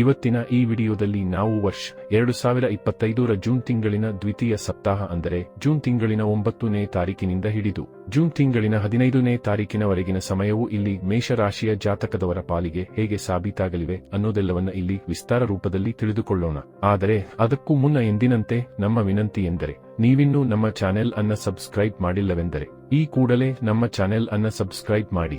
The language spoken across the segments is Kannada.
ಇವತ್ತಿನ ಈ ವಿಡಿಯೋದಲ್ಲಿ ನಾವು ವರ್ಷ ಎರಡು ಸಾವಿರ ಇಪ್ಪತ್ತೈದರ ಜೂನ್ ತಿಂಗಳಿನ ದ್ವಿತೀಯ ಸಪ್ತಾಹ ಅಂದರೆ ಜೂನ್ ತಿಂಗಳಿನ ಒಂಬತ್ತನೇ ತಾರೀಕಿನಿಂದ ಹಿಡಿದು. ಜೂನ್ ತಿಂಗಳಿನ ಹದಿನೈದನೇ ತಾರೀಕಿನವರೆಗಿನ ಸಮಯವು ಇಲ್ಲಿ ಮೇಷರಾಶಿಯ ಜಾತಕದವರ ಪಾಲಿಗೆ ಹೇಗೆ ಸಾಬೀತಾಗಲಿವೆ ಅನ್ನೋದೆಲ್ಲವನ್ನ ಇಲ್ಲಿ ವಿಸ್ತಾರ ರೂಪದಲ್ಲಿ ತಿಳಿದುಕೊಳ್ಳೋಣ. ಆದರೆ ಅದಕ್ಕೂ ಮುನ್ನ ಎಂದಿನಂತೆ ನಮ್ಮ ವಿನಂತಿ ಎಂದರೆ ನೀವಿನ್ನೂ ನಮ್ಮ ಚಾನೆಲ್ ಅನ್ನ ಸಬ್ಸ್ಕ್ರೈಬ್ ಮಾಡಿಲ್ಲವೆಂದರೆ ಈ ಕೂಡಲೇ ನಮ್ಮ ಚಾನೆಲ್ ಅನ್ನ ಸಬ್ಸ್ಕ್ರೈಬ್ ಮಾಡಿ.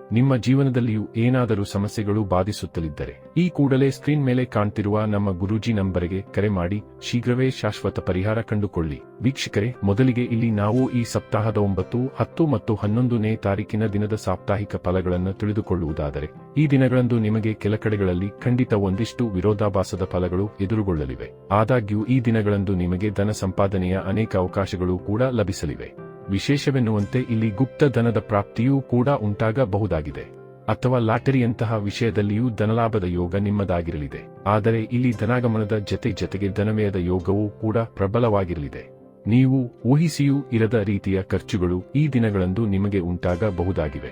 ನಿಮ್ಮ ಜೀವನದಲ್ಲಿಯೂ ಏನಾದರೂ ಸಮಸ್ಯೆಗಳು ಬಾಧಿಸುತ್ತಲಿದ್ದರೆ, ಈ ಕೂಡಲೇ ಸ್ಕ್ರೀನ್ ಮೇಲೆ ಕಾಣ್ತಿರುವ ನಮ್ಮ ಗುರೂಜಿ ನಂಬರಿಗೆ ಕರೆ ಮಾಡಿ, ಶೀಘ್ರವೇ ಶಾಶ್ವತ ಪರಿಹಾರ ಕಂಡುಕೊಳ್ಳಿ. ವೀಕ್ಷಕರೇ, ಮೊದಲಿಗೆ ಇಲ್ಲಿ ನಾವು ಈ ಸಪ್ತಾಹದ ಒಂಬತ್ತು, ಹತ್ತು ಮತ್ತು ಹನ್ನೊಂದನೇ ತಾರೀಕಿನ ದಿನದ ಸಾಪ್ತಾಹಿಕ ಫಲಗಳನ್ನು ತಿಳಿದುಕೊಳ್ಳುವುದಾದರೆ, ಈ ದಿನಗಳಂದು ನಿಮಗೆ ಕೆಲ ಕಡೆಗಳಲ್ಲಿ ಖಂಡಿತ ಒಂದಿಷ್ಟು ವಿರೋಧಾಭಾಸದ ಫಲಗಳು ಎದುರುಗೊಳ್ಳಲಿವೆ. ಆದಾಗ್ಯೂ ಈ ದಿನಗಳಂದು ನಿಮಗೆ ಧನ ಸಂಪಾದನೆಯ ಅನೇಕ ಅವಕಾಶಗಳು ಕೂಡ ಲಭಿಸಲಿವೆ. ವಿಶೇಷವೆನ್ನುವಂತೆ ಇಲ್ಲಿ ಗುಪ್ತ ಧನದ ಪ್ರಾಪ್ತಿಯೂ ಕೂಡ ಉಂಟಾಗಬಹುದಾಗಿದೆ. ಅಥವಾ ಲಾಟರಿಯಂತಹ ವಿಷಯದಲ್ಲಿಯೂ ಧನಲಾಭದ ಯೋಗ ನಿಮ್ಮದಾಗಿರಲಿದೆ. ಆದರೆ ಇಲ್ಲಿ ಧನಾಗಮನದ ಜತೆ ಜತೆಗೆ ಧನಮಯದ ಯೋಗವೂ ಕೂಡ ಪ್ರಬಲವಾಗಿರಲಿದೆ. ನೀವು ಊಹಿಸಿಯೂ ಇರದ ರೀತಿಯ ಖರ್ಚುಗಳು ಈ ದಿನಗಳಂದು ನಿಮಗೆ ಉಂಟಾಗಬಹುದಾಗಿವೆ.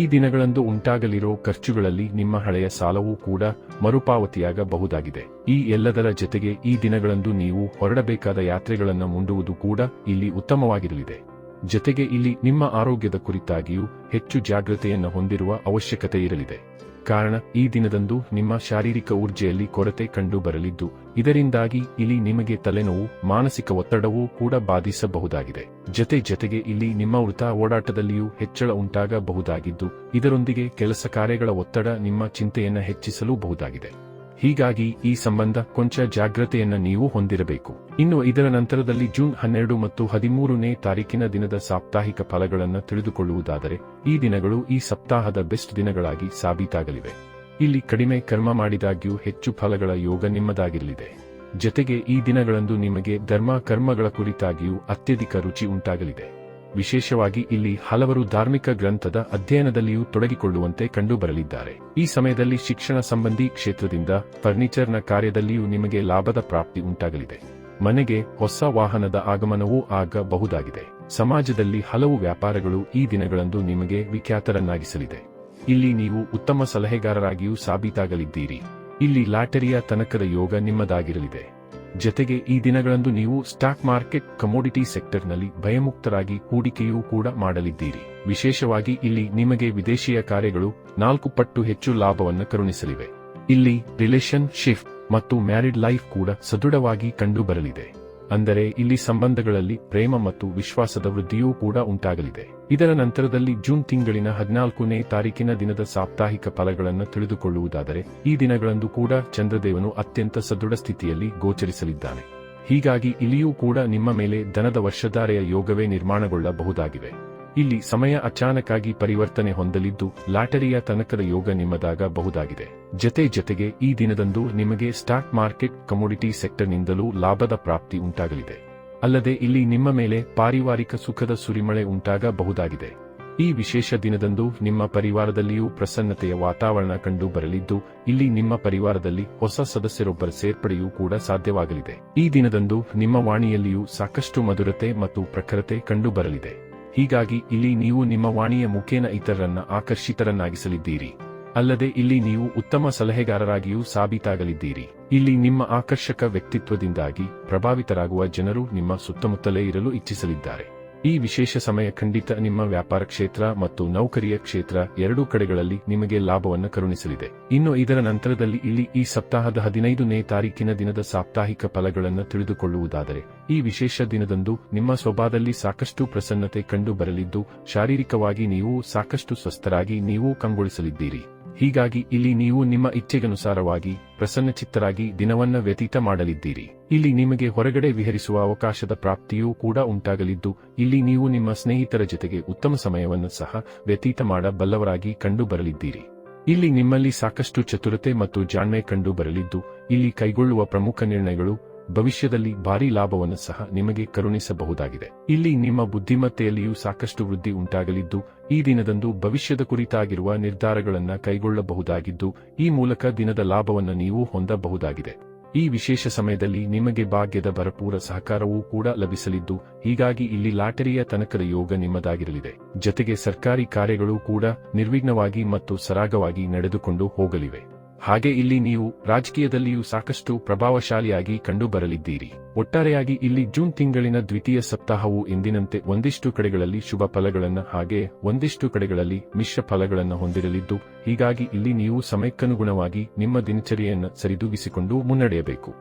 ಈ ದಿನಗಳಂದು ಉಂಟಾಗಲಿರೋ ಖರ್ಚುಗಳಲ್ಲಿ ನಿಮ್ಮ ಹಳೆಯ ಸಾಲವೂ ಕೂಡ ಮರುಪಾವತಿಯಾಗಬಹುದಾಗಿದೆ. ಈ ಎಲ್ಲದರ ಜತೆಗೆ ಈ ದಿನಗಳಂದು ನೀವು ಹೊರಡಬೇಕಾದ ಯಾತ್ರೆಗಳನ್ನು ಮುಂಡುವುದು ಕೂಡ ಇಲ್ಲಿ ಉತ್ತಮವಾಗಿರಲಿದೆ. ಜತೆಗೆ ಇಲ್ಲಿ ನಿಮ್ಮ ಆರೋಗ್ಯದ ಕುರಿತಾಗಿಯೂ ಹೆಚ್ಚು ಜಾಗೃತೆಯನ್ನು ಹೊಂದಿರುವ ಅವಶ್ಯಕತೆ ಇರಲಿದೆ. ಕಾರಣ, ಈ ದಿನದಂದು ನಿಮ್ಮ ಶಾರೀರಿಕ ಊರ್ಜೆಯಲ್ಲಿ ಕೊರತೆ ಕಂಡು ಬರಲಿದ್ದು, ಇದರಿಂದಾಗಿ ಇಲ್ಲಿ ನಿಮಗೆ ತಲೆನೋವು, ಮಾನಸಿಕ ಒತ್ತಡವೂ ಕೂಡ ಬಾಧಿಸಬಹುದಾಗಿದೆ. ಜತೆ ಜತೆಗೆ ಇಲ್ಲಿ ನಿಮ್ಮ ವೃತ ಓಡಾಟದಲ್ಲಿಯೂ ಹೆಚ್ಚಳ ಉಂಟಾಗಬಹುದಾಗಿದ್ದು, ಇದರೊಂದಿಗೆ ಕೆಲಸ ಕಾರ್ಯಗಳ ಒತ್ತಡ ನಿಮ್ಮ ಚಿಂತೆಯನ್ನು ಹೆಚ್ಚಿಸಲೂ ಬಹುದಾಗಿದೆ. ಹೀಗಾಗಿ ಈ ಸಂಬಂಧ ಕೊಂಚ ಜಾಗ್ರತೆಯನ್ನ ನೀವು ಹೊಂದಿರಬೇಕು. ಇನ್ನು ಇದರ ನಂತರದಲ್ಲಿ ಜೂನ್ ಹನ್ನೆರಡು ಮತ್ತು ಹದಿಮೂರನೇ ತಾರೀಕಿನ ದಿನದ ಸಾಪ್ತಾಹಿಕ ಫಲಗಳನ್ನು ತಿಳಿದುಕೊಳ್ಳುವುದಾದರೆ, ಈ ದಿನಗಳು ಈ ಸಪ್ತಾಹದ ಬೆಸ್ಟ್ ದಿನಗಳಾಗಿ ಸಾಬೀತಾಗಲಿವೆ. ಇಲ್ಲಿ ಕಡಿಮೆ ಕರ್ಮ ಮಾಡಿದಾಗ್ಯೂ ಹೆಚ್ಚು ಫಲಗಳ ಯೋಗ ನಿಮ್ಮದಾಗಿರಲಿದೆ. ಜತೆಗೆ ಈ ದಿನಗಳಂದು ನಿಮಗೆ ಧರ್ಮ ಕರ್ಮಗಳ ಕುರಿತಾಗಿಯೂ ಅತ್ಯಧಿಕ ರುಚಿ ಉಂಟಾಗಲಿದೆ. ವಿಶೇಷವಾಗಿ ಇಲ್ಲಿ ಹಲವರು ಧಾರ್ಮಿಕ ಗ್ರಂಥದ ಅಧ್ಯಯನದಲ್ಲಿಯೂ ತೊಡಗಿಕೊಳ್ಳುವಂತೆ ಕಂಡುಬರಲಿದ್ದಾರೆ. ಈ ಸಮಯದಲ್ಲಿ ಶಿಕ್ಷಣ ಸಂಬಂಧಿ ಕ್ಷೇತ್ರದಿಂದ ಫರ್ನಿಚರ್ನ ಕಾರ್ಯದಲ್ಲಿಯೂ ನಿಮಗೆ ಲಾಭದ ಪ್ರಾಪ್ತಿ ಉಂಟಾಗಲಿದೆ. ಮನೆಗೆ ಹೊಸ ವಾಹನದ ಆಗಮನವೂ ಆಗಬಹುದಾಗಿದೆ. ಸಮಾಜದಲ್ಲಿ ಹಲವು ವ್ಯಾಪಾರಗಳು ಈ ದಿನಗಳಂದು ನಿಮಗೆ ವಿಖ್ಯಾತರನ್ನಾಗಿಸಲಿದೆ. ಇಲ್ಲಿ ನೀವು ಉತ್ತಮ ಸಲಹೆಗಾರರಾಗಿಯೂ ಸಾಬೀತಾಗಲಿದ್ದೀರಿ. ಇಲ್ಲಿ ಲಾಟರಿಯ ತನಕದ ಯೋಗ ನಿಮ್ಮದಾಗಿರಲಿದೆ. ಜತೆಗೆ ಈ ದಿನಗಳಂದು ನೀವು ಸ್ಟಾಕ್ ಮಾರ್ಕೆಟ್ ಕಮೋಡಿಟಿ ಸೆಕ್ಟರ್ನಲ್ಲಿ ಭಯಮುಕ್ತರಾಗಿ ಹೂಡಿಕೆಯೂ ಕೂಡ ಮಾಡಲಿದ್ದೀರಿ. ವಿಶೇಷವಾಗಿ ಇಲ್ಲಿ ನಿಮಗೆ ವಿದೇಶಿಯ ಕಾರ್ಯಗಳು ನಾಲ್ಕು ಪಟ್ಟು ಹೆಚ್ಚು ಲಾಭವನ್ನು ಕರುಣಿಸಲಿವೆ. ಇಲ್ಲಿ ರಿಲೇಷನ್ ಶಿಫ್ಟ್ ಮತ್ತು ಮ್ಯಾರಿಡ್ ಲೈಫ್ ಕೂಡ ಸದೃಢವಾಗಿ ಕಂಡುಬರಲಿದೆ. ಅಂದರೆ ಇಲ್ಲಿ ಸಂಬಂಧಗಳಲ್ಲಿ ಪ್ರೇಮ ಮತ್ತು ವಿಶ್ವಾಸದ ವೃದ್ಧಿಯೂ ಕೂಡ ಉಂಟಾಗಲಿದೆ. ಇದರ ನಂತರದಲ್ಲಿ ಜೂನ್ ತಿಂಗಳಿನ ಹದಿನಾಲ್ಕನೇ ತಾರೀಕಿನ ದಿನದ ಸಾಪ್ತಾಹಿಕ ಫಲಗಳನ್ನು ತಿಳಿದುಕೊಳ್ಳುವುದಾದರೆ, ಈ ದಿನಗಳಂದು ಕೂಡ ಚಂದ್ರದೇವನು ಅತ್ಯಂತ ಸದೃಢ ಸ್ಥಿತಿಯಲ್ಲಿ ಗೋಚರಿಸಲಿದ್ದಾನೆ. ಹೀಗಾಗಿ ಇಲ್ಲಿಯೂ ಕೂಡ ನಿಮ್ಮ ಮೇಲೆ ಧನದ ವರ್ಷಧಾರೆಯ ಯೋಗವೇ ನಿರ್ಮಾಣಗೊಳ್ಳಬಹುದಾಗಿವೆ. ಇಲ್ಲಿ ಸಮಯ ಅಚಾನಕ್ಕಾಗಿ ಪರಿವರ್ತನೆ ಹೊಂದಲಿದ್ದು ಲಾಟರಿಯ ತನಕದ ಯೋಗ ನಿಮ್ಮದಾಗಬಹುದಾಗಿದೆ ಜತೆ ಜತೆಗೆ ಈ ದಿನದಂದು ನಿಮಗೆ ಸ್ಟಾಕ್ ಮಾರ್ಕೆಟ್ ಕಮೋಡಿಟಿ ಸೆಕ್ಟರ್ನಿಂದಲೂ ಲಾಭದ ಪ್ರಾಪ್ತಿ ಉಂಟಾಗಲಿದೆ. ಅಲ್ಲದೆ ಇಲ್ಲಿ ನಿಮ್ಮ ಮೇಲೆ ಪಾರಿವಾರಿಕ ಸುಖದ ಸುರಿಮಳೆ ಉಂಟಾಗಬಹುದಾಗಿದೆ ಈ ವಿಶೇಷ ದಿನದಂದು ನಿಮ್ಮ ಪರಿವಾರದಲ್ಲಿಯೂ ಪ್ರಸನ್ನತೆಯ ವಾತಾವರಣ ಕಂಡು ಬರಲಿದ್ದು ಇಲ್ಲಿ ನಿಮ್ಮ ಪರಿವಾರದಲ್ಲಿ ಹೊಸ ಸದಸ್ಯರೊಬ್ಬರ ಸೇರ್ಪಡೆಯೂ ಕೂಡ ಸಾಧ್ಯವಾಗಲಿದೆ. ಈ ದಿನದಂದು ನಿಮ್ಮ ವಾಣಿಯಲ್ಲಿಯೂ ಸಾಕಷ್ಟು ಮಧುರತೆ ಮತ್ತು ಪ್ರಖರತೆ ಕಂಡು ಬರಲಿದೆ. ಹೀಗಾಗಿ ಇಲ್ಲಿ ನೀವು ನಿಮ್ಮ ವಾಣಿಯ ಮುಖೇನ ಇತರರನ್ನ ಆಕರ್ಷಿತರನ್ನಾಗಿಸಲಿದ್ದೀರಿ. ಅಲ್ಲದೆ ಇಲ್ಲಿ ನೀವು ಉತ್ತಮ ಸಲಹೆಗಾರರಾಗಿಯೂ ಸಾಬೀತಾಗಲಿದ್ದೀರಿ. ಇಲ್ಲಿ ನಿಮ್ಮ ಆಕರ್ಷಕ ವ್ಯಕ್ತಿತ್ವದಿಂದಾಗಿ ಪ್ರಭಾವಿತರಾಗುವ ಜನರು ನಿಮ್ಮ ಸುತ್ತಮುತ್ತಲೇ ಇರಲು ಇಚ್ಛಿಸಲಿದ್ದಾರೆ. ಈ ವಿಶೇಷ ಸಮಯ ಖಂಡಿತ ನಿಮ್ಮ ವ್ಯಾಪಾರ ಕ್ಷೇತ್ರ ಮತ್ತು ನೌಕರಿಯ ಕ್ಷೇತ್ರ ಎರಡೂ ಕಡೆಗಳಲ್ಲಿ ನಿಮಗೆ ಲಾಭವನ್ನು ಕರುಣಿಸಲಿದೆ. ಇನ್ನು ಇದರ ನಂತರದಲ್ಲಿ ಇಲ್ಲಿ ಈ ಸಪ್ತಾಹದ ಹದಿನೈದನೇ ತಾರೀಕಿನ ದಿನದ ಸಾಪ್ತಾಹಿಕ ಫಲಗಳನ್ನು ತಿಳಿದುಕೊಳ್ಳುವುದಾದರೆ, ಈ ವಿಶೇಷ ದಿನದಂದು ನಿಮ್ಮ ಸ್ವಭಾವದಲ್ಲಿ ಸಾಕಷ್ಟು ಪ್ರಸನ್ನತೆ ಕಂಡು ಬರಲಿದ್ದು ಶಾರೀರಿಕವಾಗಿ ನೀವು ಸಾಕಷ್ಟು ಸ್ವಸ್ಥರಾಗಿ ನೀವು ಕಂಗೊಳಿಸಲಿದ್ದೀರಿ. ಹೀಗಾಗಿ ಇಲ್ಲಿ ನೀವು ನಿಮ್ಮ ಇಚ್ಛೆಗನುಸಾರವಾಗಿ ಪ್ರಸನ್ನಚಿತ್ತರಾಗಿ ದಿನವನ್ನ ವ್ಯತೀತ ಮಾಡಲಿದ್ದೀರಿ. ಇಲ್ಲಿ ನಿಮಗೆ ಹೊರಗಡೆ ವಿಹರಿಸುವ ಅವಕಾಶದ ಪ್ರಾಪ್ತಿಯೂ ಕೂಡ ಉಂಟಾಗಲಿದ್ದು, ಇಲ್ಲಿ ನೀವು ನಿಮ್ಮ ಸ್ನೇಹಿತರ ಜೊತೆಗೆ ಉತ್ತಮ ಸಮಯವನ್ನು ಸಹ ವ್ಯತೀತ ಮಾಡಬಲ್ಲವರಾಗಿ ಕಂಡು ಬರಲಿದ್ದೀರಿ ಇಲ್ಲಿ ನಿಮ್ಮಲ್ಲಿ ಸಾಕಷ್ಟು ಚತುರತೆ ಮತ್ತು ಜಾಣ್ಮೆ ಕಂಡು ಬರಲಿದ್ದು ಇಲ್ಲಿ ಕೈಗೊಳ್ಳುವ ಪ್ರಮುಖ ನಿರ್ಣಯಗಳು ಭವಿಷ್ಯದಲ್ಲಿ ಭಾರೀ ಲಾಭವನ್ನು ಸಹ ನಿಮಗೆ ಕರುಣಿಸಬಹುದಾಗಿದೆ. ಇಲ್ಲಿ ನಿಮ್ಮ ಬುದ್ಧಿಮತ್ತೆಯಲ್ಲಿಯೂ ಸಾಕಷ್ಟು ವೃದ್ಧಿ ಉಂಟಾಗಲಿದ್ದು, ಈ ದಿನದಂದು ಭವಿಷ್ಯದ ಕುರಿತಾಗಿರುವ ನಿರ್ಧಾರಗಳನ್ನು ಕೈಗೊಳ್ಳಬಹುದಾಗಿದ್ದು, ಈ ಮೂಲಕ ದಿನದ ಲಾಭವನ್ನು ನೀವು ಹೊಂದಬಹುದಾಗಿದೆ. ಈ ವಿಶೇಷ ಸಮಯದಲ್ಲಿ ನಿಮಗೆ ಭಾಗ್ಯದ ಭರಪೂರ ಸಹಕಾರವೂ ಕೂಡ ಲಭಿಸಲಿದ್ದು, ಹೀಗಾಗಿ ಇಲ್ಲಿ ಲಾಟರಿಯ ತನಕದ ಯೋಗ ನಿಮ್ಮದಾಗಿರಲಿದೆ. ಜತೆಗೆ ಸರ್ಕಾರಿ ಕಾರ್ಯಗಳು ಕೂಡ ನಿರ್ವಿಘ್ನವಾಗಿ ಮತ್ತು ಸರಾಗವಾಗಿ ನಡೆದುಕೊಂಡು ಹೋಗಲಿವೆ. ಹಾಗೆ ಇಲ್ಲಿ ನೀವು ರಾಜಕೀಯದಲ್ಲಿಯೂ ಸಾಕಷ್ಟು ಪ್ರಭಾವಶಾಲಿಯಾಗಿ ಕಂಡುಬರಲಿದ್ದೀರಿ. ಒಟ್ಟಾರೆಯಾಗಿ ಇಲ್ಲಿ ಜೂನ್ ತಿಂಗಳಿನ ದ್ವಿತೀಯ ಸಪ್ತಾಹವು ಎಂದಿನಂತೆ ಒಂದಿಷ್ಟು ಕಡೆಗಳಲ್ಲಿ ಶುಭ ಫಲಗಳನ್ನು ಹಾಗೆ ಒಂದಿಷ್ಟು ಕಡೆಗಳಲ್ಲಿ ಮಿಶ್ರ ಫಲಗಳನ್ನು ಹೊಂದಿರಲಿದ್ದು, ಹೀಗಾಗಿ ಇಲ್ಲಿ ನೀವು ಸಮಯಕ್ಕನುಗುಣವಾಗಿ ನಿಮ್ಮ ದಿನಚರಿಯನ್ನು ಸರಿದೂಗಿಸಿಕೊಂಡು ಮುನ್ನಡೆಯಬೇಕು.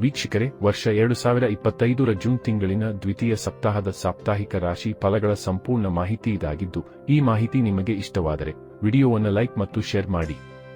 ವೀಕ್ಷಕರೇ, ವರ್ಷ ಎರಡು ಸಾವಿರ ಇಪ್ಪತ್ತೈದರ ಜೂನ್ ತಿಂಗಳಿನ ದ್ವಿತೀಯ ಸಪ್ತಾಹದ ಸಾಪ್ತಾಹಿಕ ರಾಶಿ ಫಲಗಳ ಸಂಪೂರ್ಣ ಮಾಹಿತಿ ಇದಾಗಿದ್ದು, ಈ ಮಾಹಿತಿ ನಿಮಗೆ ಇಷ್ಟವಾದರೆ, ವಿಡಿಯೋವನ್ನು ಲೈಕ್ ಮತ್ತು ಶೇರ್ ಮಾಡಿ.